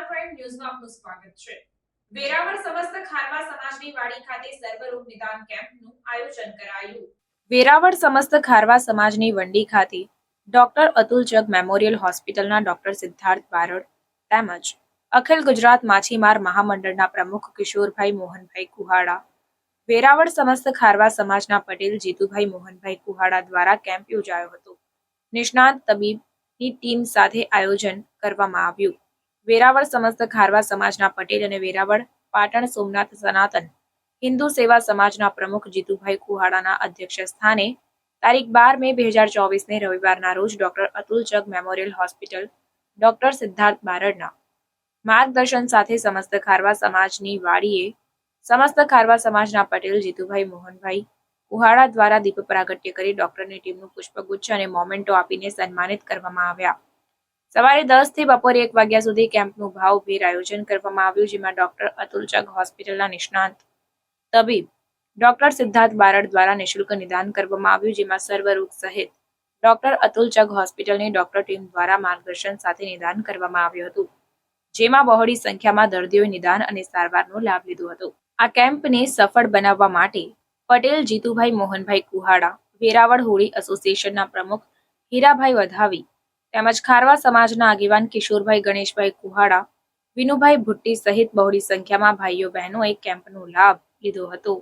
Star ન્યૂઝમાં આપનું સ્વાગત છે. વેરાવળ સમસ્ત ખારવા સમાજની વાડી ખાતે સર્વરોગ નિદાન કેમ્પનું આયોજન કરાયું. વેરાવળ સમસ્ત ખારવા સમાજની વંડી ખાતે ડોક્ટર અતુલ જગ મેમોરિયલ હોસ્પિટલના ડોક્ટર સિદ્ધાર્થ બારડ તેમજ અખિલ ગુજરાત માછીમાર મહામંડળના પ્રમુખ કિશોરભાઈ મોહનભાઈ કુહાડા, વેરાવળ સમસ્ત ખારવા સમાજના પટેલ જીતુભાઈ મોહનભાઈ કુહાડા દ્વારા કેમ્પ યોજાયો હતો. નિષ્ણાત તબીબની ટીમ સાથે આયોજન કરવામાં આવ્યું. વેરાવળ સમસ્ત ખારવા સમાજના પટેલ અને વેરાવળ પાટણ સોમનાથ સનાતન હિન્દુ સેવા સમાજના પ્રમુખ જીતુભાઈ કુહાડાના અધ્યક્ષ સ્થાને તારીખ બાર મે બે હજાર ચોવીસને રવિવારના રોજ doctor Atul Jag memorial hospital doctor Siddharth બારડના માર્ગદર્શન સાથે સમસ્ત ખારવા સમાજની વાડીએ સમસ્ત ખારવા સમાજના પટેલ જીતુભાઈ મોહનભાઈ કુહાડા દ્વારા દીપ પ્રાગટ્ય કરી ડોક્ટરની ટીમનું પુષ્પગુચ્છ અને મોમેન્ટો આપીને સન્માનિત કરવામાં આવ્યા. સવારે દસથી બપોરે એક વાગ્યા સુધી કેમ્પનું ભાવભેર આયોજન કરવામાં આવ્યું, જેમાં ડોક્ટર અતુલ ચગ હોસ્પિટલના નિષ્ણાંત તબીબ ડોક્ટર સિદ્ધાર્થ બારડ દ્વારા નિઃશુલ્ક નિદાન કરવામાં આવ્યું, જેમાં સર્વરોગ સહિત ડોક્ટર અતુલ ચગ હોસ્પિટલની ડોક્ટર ટીમ દ્વારા માર્ગદર્શન સાથે નિદાન કરવામાં આવ્યું હતું, જેમાં બહોળી સંખ્યામાં દર્દીઓએ નિદાન અને સારવારનો લાભ લીધો હતો. આ કેમ્પને સફળ બનાવવા માટે પટેલ, જીતુભાઈ, મોહનભાઈ કુહાડા, વેરાવળ હોળી એસોસિએશનના પ્રમુખ હીરાભાઈ વધાવી તેમજ ખારવા સમાજના આગેવાન કિશોરભાઈ ગણેશભાઈ કુહાડા, વિનુભાઈ ભુટ્ટી સહિત બહોળી સંખ્યામાં ભાઈઓ બહેનોએ કેમ્પનો લાભ લીધો હતો.